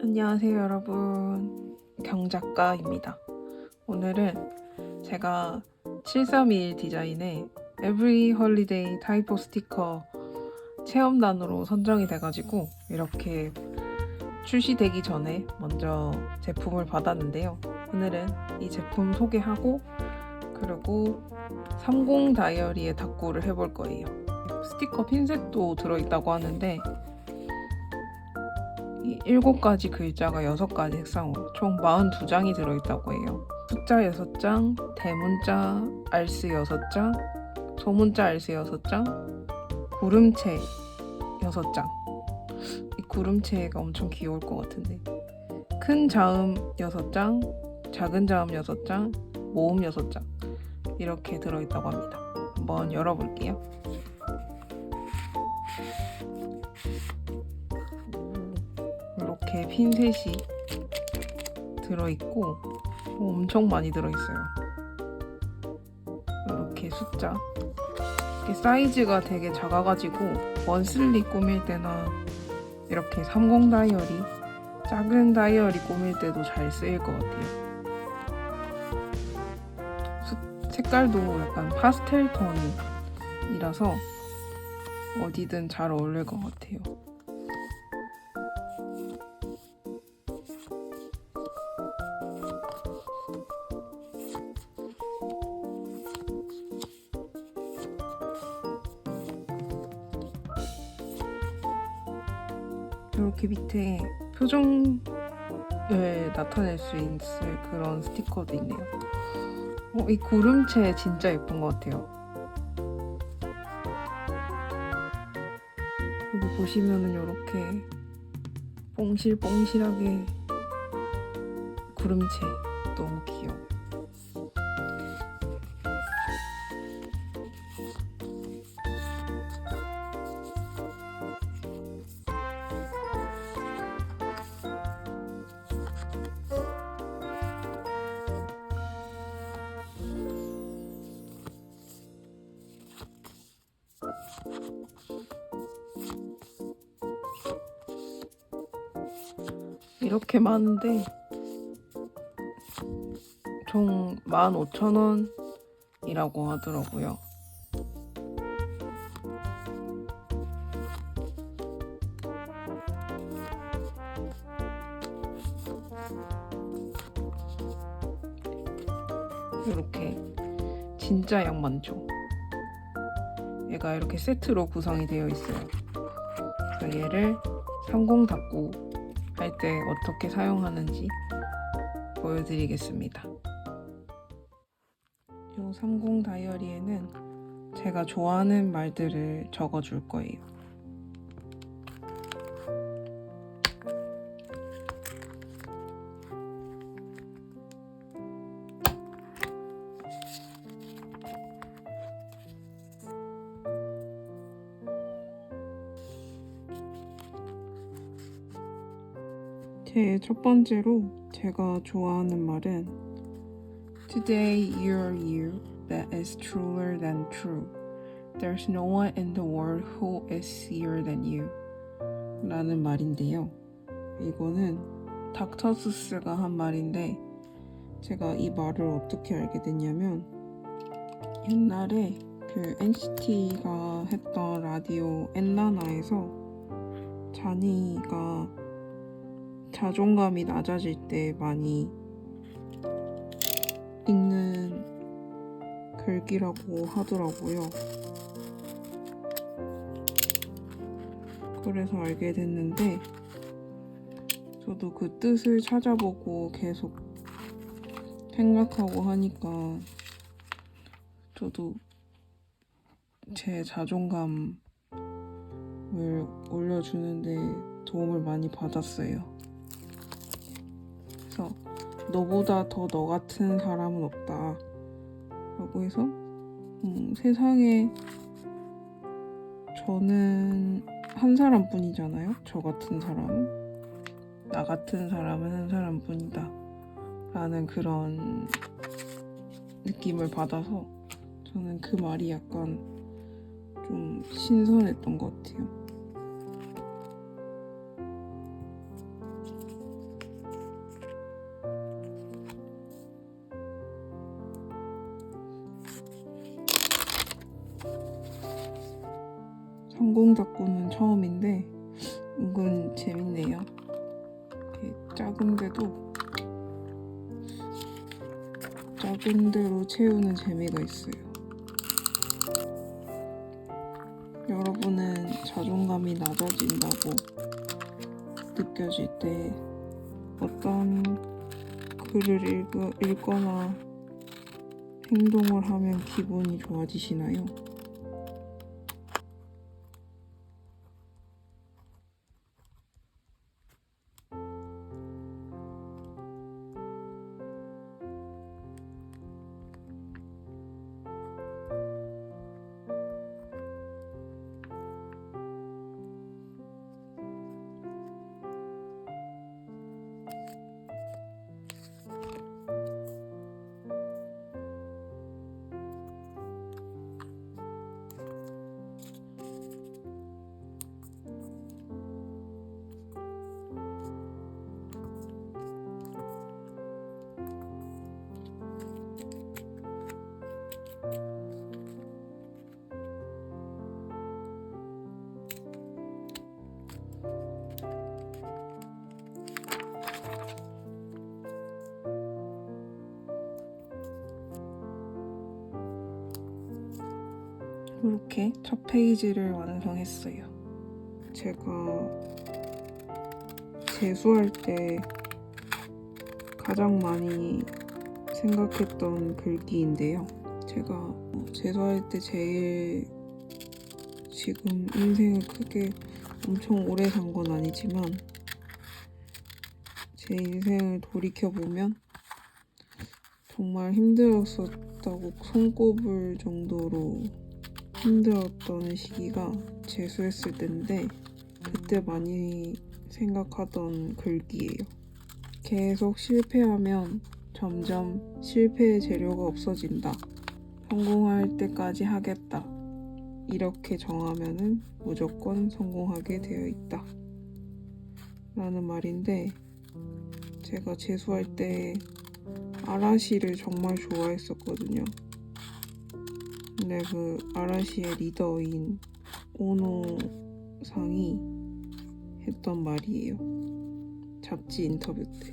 안녕하세요 여러분. 경작가입니다. 오늘은 제가 731 디자인의 Every Holiday 타이포 스티커 체험단으로 선정이 돼가지고 이렇게 출시되기 전에 먼저 제품을 받았는데요. 오늘은 이 제품 소개하고 그리고 30 다이어리의 닦고를 해볼 거예요. 스티커 핀셋도 들어있다고 하는데 이 7가지 글자가 6가지 색상으로 총 42장이 들어있다고 해요. 숫자 6장, 대문자 알스 6장, 소문자 알스 6장, 구름체 6장. 이 구름체가 엄청 귀여울 것 같은데. 큰 자음 6장, 작은 자음 6장, 모음 6장. 이렇게 들어있다고 합니다. 한번 열어볼게요. 핀셋이 들어있고 어, 엄청 많이 들어있어요. 이렇게 숫자. 이렇게 사이즈가 되게 작아가지고 원슬리 꾸밀 때나 이렇게 30 다이어리, 작은 다이어리 꾸밀 때도 잘 쓰일 것 같아요. 수- 색깔도 약간 파스텔 톤이라서 어디든 잘 어울릴 것 같아요. 이렇게 밑에 표정을 나타낼 수 있을 그런 스티커도 있네요. 어, 이 구름체 진짜 예쁜 것 같아요. 여기 보시면은 이렇게 뽕실뽕실하게 구름체 너무 귀여워. 이렇게 많은데 총 15,000원이라고 하더라고요. 이렇게 진짜 양 많죠. 얘가 이렇게 세트로 구성이 되어 있어요. 얘를 30 닫고 할 때 어떻게 사용하는지 보여드리겠습니다. 이30 다이어리에는 제가 좋아하는 말들을 적어줄 거예요. 첫 번째로 제가 좋아하는 말은 Today you're you that is truer than true. There's no one in the world who is seer than you. 라는 말인데요. 이거는 닥터스스가 한 말인데 제가 이 말을 어떻게 알게 됐냐면 옛날에 그 NCT가 했던 라디오 엔나나에서 자니가 자존감이 낮아질 때 많이 읽는 글귀라고 하더라고요. 그래서 알게 됐는데, 저도 그 뜻을 찾아보고 계속 생각하고 하니까, 저도 제 자존감을 올려주는데 도움을 많이 받았어요. 그래서 너보다 더 너 같은 사람은 없다. 라고 해서 음, 세상에 저는 한 사람뿐이잖아요. 저 같은 사람은 나 같은 사람은 한 사람뿐이다. 라는 그런 느낌을 받아서 저는 그 말이 약간 좀 신선했던 것 같아요. 성공 작구는 처음인데 은근 재밌네요. 작은데도 작은 대로 채우는 재미가 있어요. 여러분은 자존감이 낮아진다고 느껴질 때 어떤 글을 읽어, 읽거나 행동을 하면 기분이 좋아지시나요? 이렇게 첫 페이지를 완성했어요. 제가 재수할 때 가장 많이 생각했던 글귀인데요. 제가 어, 재수할 때 제일 지금 인생을 크게 엄청 오래 산 건 아니지만 제 인생을 돌이켜보면 정말 힘들었었다고 손꼽을 정도로 힘들었던 시기가 재수했을 때인데 그때 많이 생각하던 글귀예요. 계속 실패하면 점점 실패의 재료가 없어진다. 성공할 때까지 하겠다. 이렇게 정하면은 무조건 성공하게 되어 있다. 라는 말인데 제가 재수할 때 아라시를 정말 좋아했었거든요. 근데 그 아라시의 리더인 오노 상이 했던 말이에요. 잡지 인터뷰 때.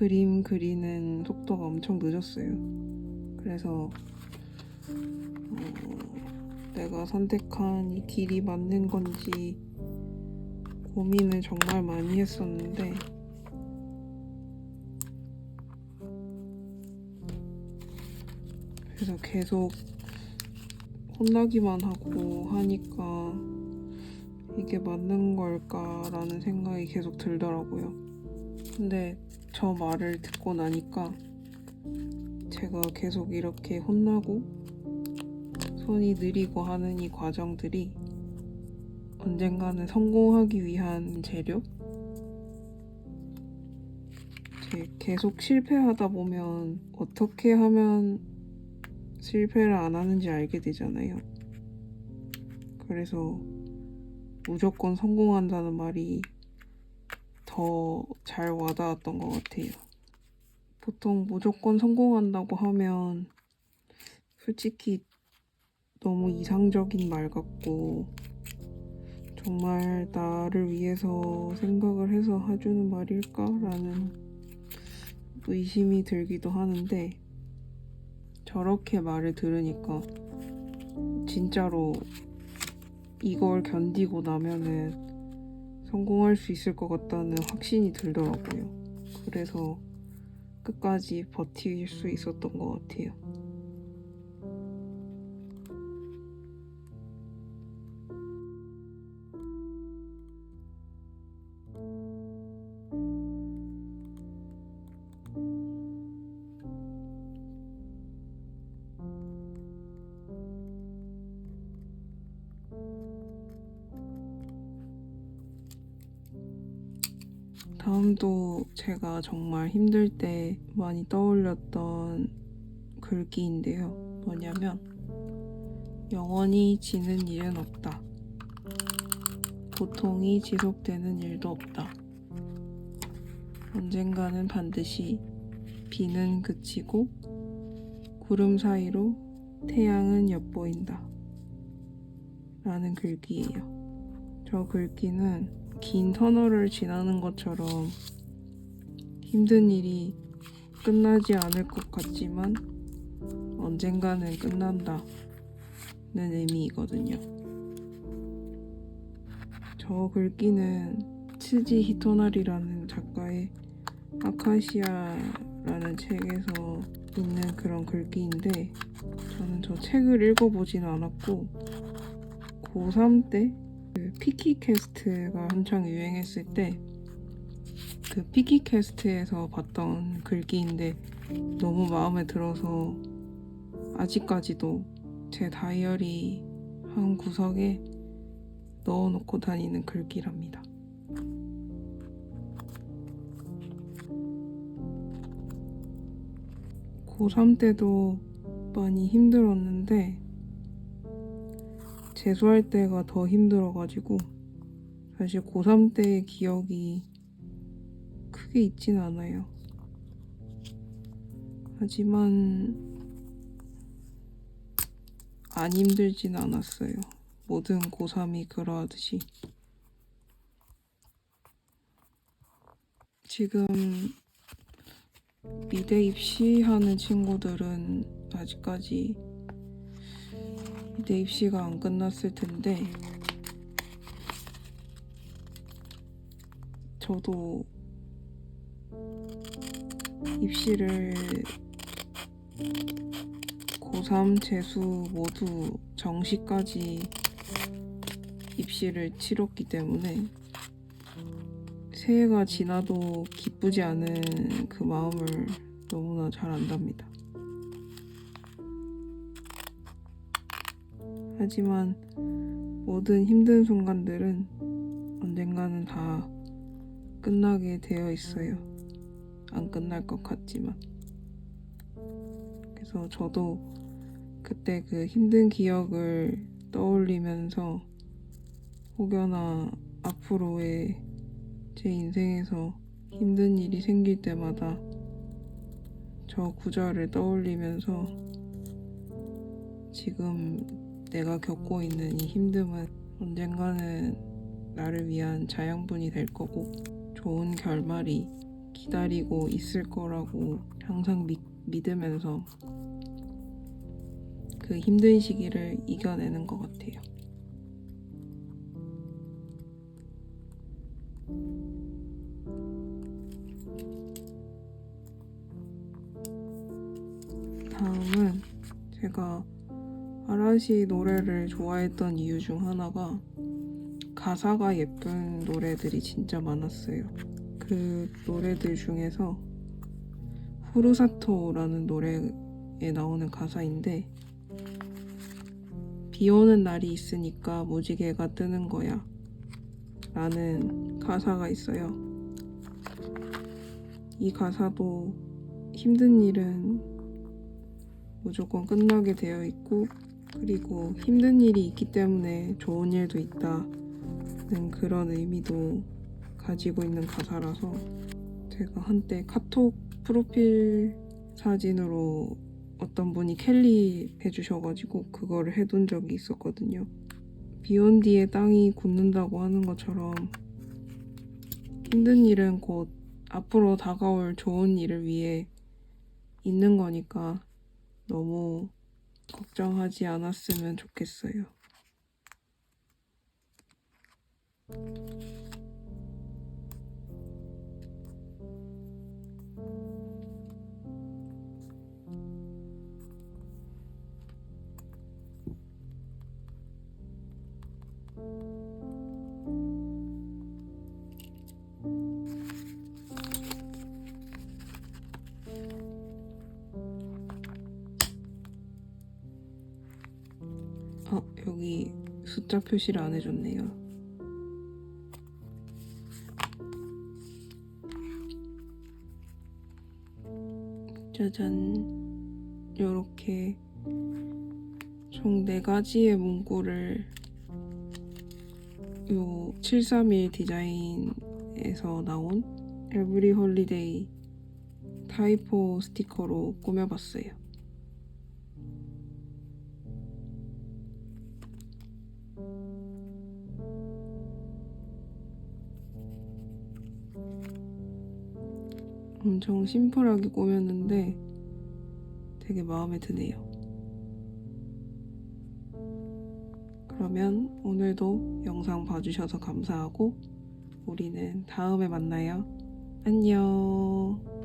그림 그리는 속도가 엄청 늦었어요. 그래서 어, 내가 선택한 이 길이 맞는 건지 고민을 정말 많이 했었는데 그래서 계속 혼나기만 하고 하니까 이게 맞는 걸까라는 생각이 계속 들더라고요. 근데 저 말을 듣고 나니까 제가 계속 이렇게 혼나고 손이 느리고 하는 이 과정들이 언젠가는 성공하기 위한 재료? 계속 실패하다 보면 어떻게 하면 실패를 안 하는지 알게 되잖아요. 그래서 무조건 성공한다는 말이 더 잘 와닿았던 것 같아요. 보통 무조건 성공한다고 하면 솔직히 너무 이상적인 말 같고 정말 나를 위해서 생각을 해서 해주는 말일까라는 의심이 들기도 하는데 저렇게 말을 들으니까 진짜로 이걸 견디고 나면은 성공할 수 있을 것 같다는 확신이 들더라고요. 그래서 끝까지 버틸 수 있었던 것 같아요. 다음도 제가 정말 힘들 때 많이 떠올렸던 글귀인데요. 뭐냐면, 영원히 지는 일은 없다. 고통이 지속되는 일도 없다. 언젠가는 반드시 비는 그치고 구름 사이로 태양은 엿보인다. 라는 글귀예요. 저 글귀는 긴 터널을 지나는 것처럼 힘든 일이 끝나지 않을 것 같지만 언젠가는 끝난다는 의미이거든요. 저 글귀는 츠지 히토나리라는 작가의 아카시아라는 책에서 있는 그런 글귀인데 저는 저 책을 읽어보진 않았고 고3 때 그 피키캐스트가 한창 유행했을 때 그 피키캐스트에서 봤던 글귀인데 너무 마음에 들어서 아직까지도 제 다이어리 한 구석에 넣어놓고 다니는 글귀랍니다. 고3 때도 많이 힘들었는데 재수할 때가 더 힘들어가지고 사실 고3 때의 기억이 크게 있진 않아요. 하지만 안 힘들진 않았어요. 모든 고3이 그러하듯이. 지금 미대 입시하는 친구들은 아직까지 미대 입시가 안 끝났을 텐데 저도 입시를 고3 재수 모두 정시까지 입시를 치렀기 때문에 새해가 지나도 기쁘지 않은 그 마음을 너무나 잘 안답니다. 하지만 모든 힘든 순간들은 언젠가는 다 끝나게 되어 있어요. 안 끝날 것 같지만. 그래서 저도 그때 그 힘든 기억을 떠올리면서 혹여나 앞으로의 제 인생에서 힘든 일이 생길 때마다 저 구절을 떠올리면서 지금 내가 겪고 있는 이 힘듦은 언젠가는 나를 위한 자양분이 될 거고 좋은 결말이 기다리고 있을 거라고 항상 믿, 믿으면서 그 힘든 시기를 이겨내는 것 같아요. 다음은 제가 아라시 노래를 좋아했던 이유 중 하나가 가사가 예쁜 노래들이 진짜 많았어요. 그 노래들 중에서 후루사토라는 노래에 나오는 가사인데 비 오는 날이 있으니까 무지개가 뜨는 거야 라는 가사가 있어요. 이 가사도 힘든 일은 무조건 끝나게 되어 있고 그리고 힘든 일이 있기 때문에 좋은 일도 있다는 그런 의미도 가지고 있는 가사라서 제가 한때 카톡 프로필 사진으로 어떤 분이 캘리 해주셔가지고 그거를 해둔 적이 있었거든요. 비온 뒤에 땅이 굳는다고 하는 것처럼 힘든 일은 곧 앞으로 다가올 좋은 일을 위해 있는 거니까 너무 걱정하지 않았으면 좋겠어요. 어, 여기 숫자 표시를 안 해줬네요. 짜잔. 요렇게 총네 가지의 문구를 요 731 디자인에서 나온 에브리 홀리데이 타이포 스티커로 꾸며봤어요. 엄청 심플하게 꾸몄는데 되게 마음에 드네요. 그러면 오늘도 영상 봐주셔서 감사하고 우리는 다음에 만나요. 안녕.